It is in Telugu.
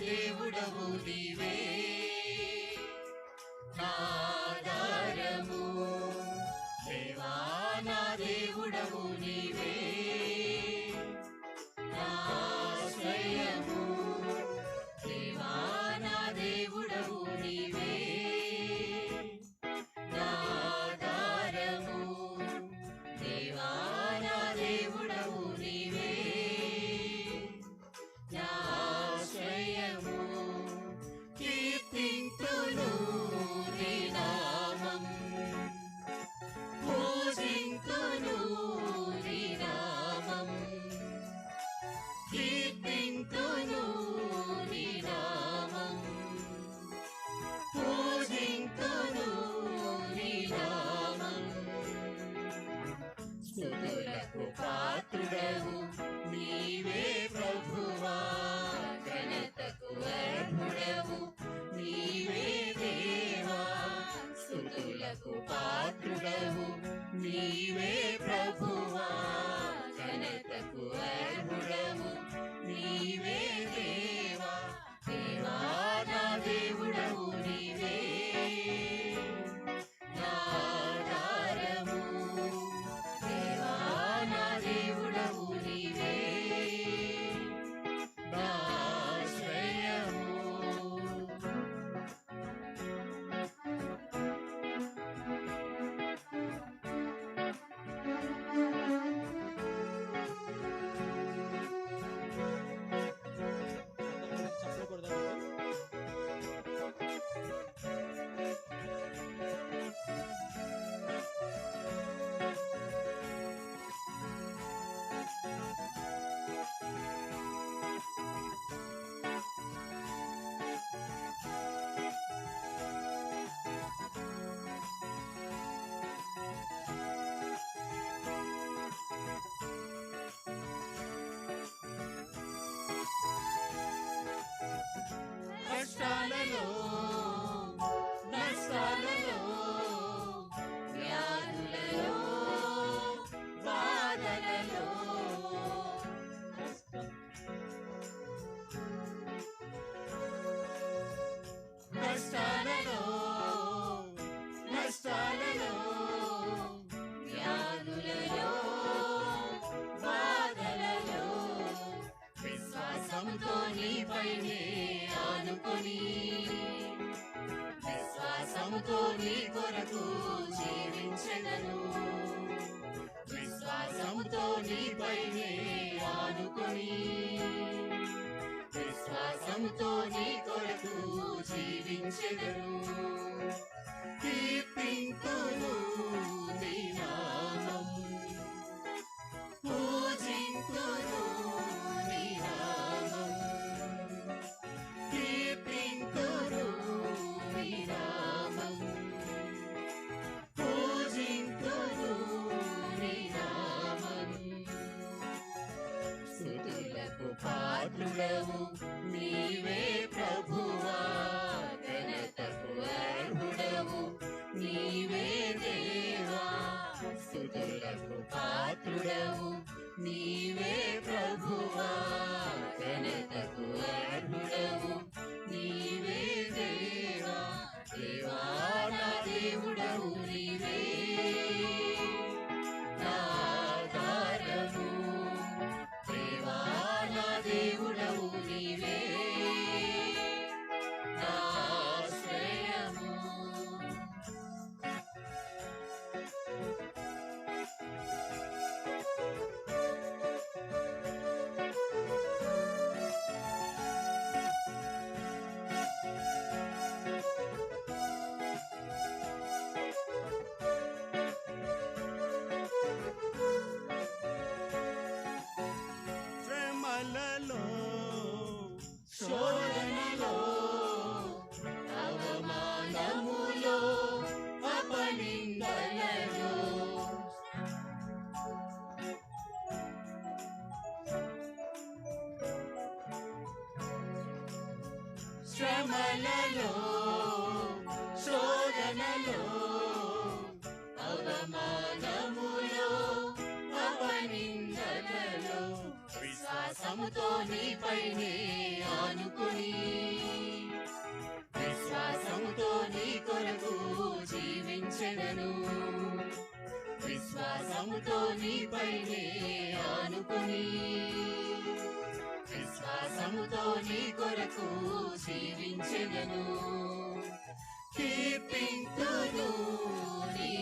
దేవుడవు నీవే. నా Super Patrão. É నమ్మకంతో నీపైనే ఆనుకొని. విశ్వాసముతో నీ కొరకు జీవించగను విశ్వాసముతో నీపైనే ఆనుకొని. విశ్వాసముతో నీ కొరకు జీవించగను పాత్రుడవు నీవే శ్రమలలో శోధనలో అవమానములో అపనిందనలో విశ్వాసముతో నీపైనే ఆనుకుని విశ్వాసముతో నీ కొరకు జీవించెదను. విశ్వాసముతో నీపైనే ఆనుకుని. విశ్వాసముతో నీ కొరకు జీవించెదను. కీర్తింతును నీ